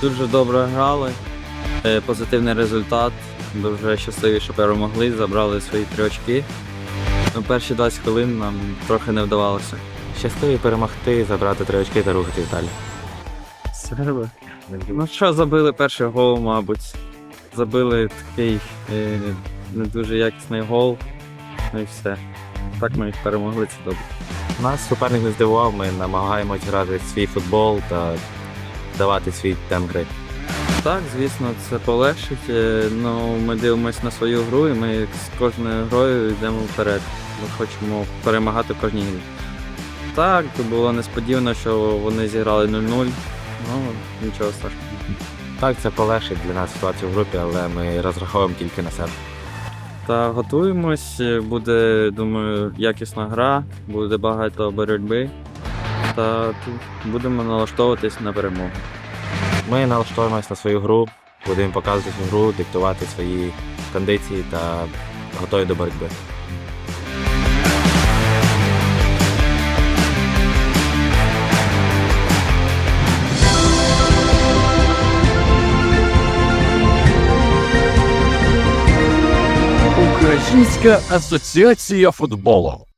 дуже добре грали. Е, Позитивний результат. Дуже щасливі, що перемогли, забрали свої три очки. Ну, перші 20 хвилин нам трохи не вдавалося. Щасливі перемогти, забрати три очки та рухатись далі. Серби. Ну що, забили перший гол, мабуть. Забили такий е, не дуже якісний гол. Ну і все. Так ми їх перемогли, це добре. Нас суперник не здивував, ми намагаємось грати свій футбол та давати свій темп гри. Так, звісно, це полегшить. Е, Ну, ми дивимося на свою гру і ми з кожною грою йдемо вперед. Ми хочемо перемагати в кожній грі. Так, було несподівано, що вони зіграли 0-0. Ну, нічого страшного. Так, це полегшить для нас ситуацію в групі, але ми розраховуємо тільки на себе. Та готуємось, буде, думаю, якісна гра, буде багато боротьби. Та тут будемо налаштовуватись на перемогу. Ми налаштовуємось на свою гру, будемо показувати свою гру, диктувати свої кондиції та готові до боротьби. Українська асоціація футболу.